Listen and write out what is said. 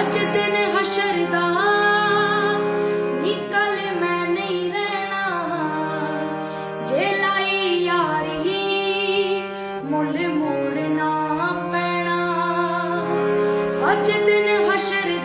ਅੱਜ ਦਿਨ ਹਸ਼ਰ ਦਾ ਨਿਕਲ ਮੈਂ ਨਹੀਂ ਰਹਿਣਾ। ਜੇ ਲਾਈ ਯਾਰੀ, ਮੁੱਲ ਮੋੜਨਾ ਪੈਣਾ। ਅੱਜ ਦਿਨ ਹਸ਼ਰ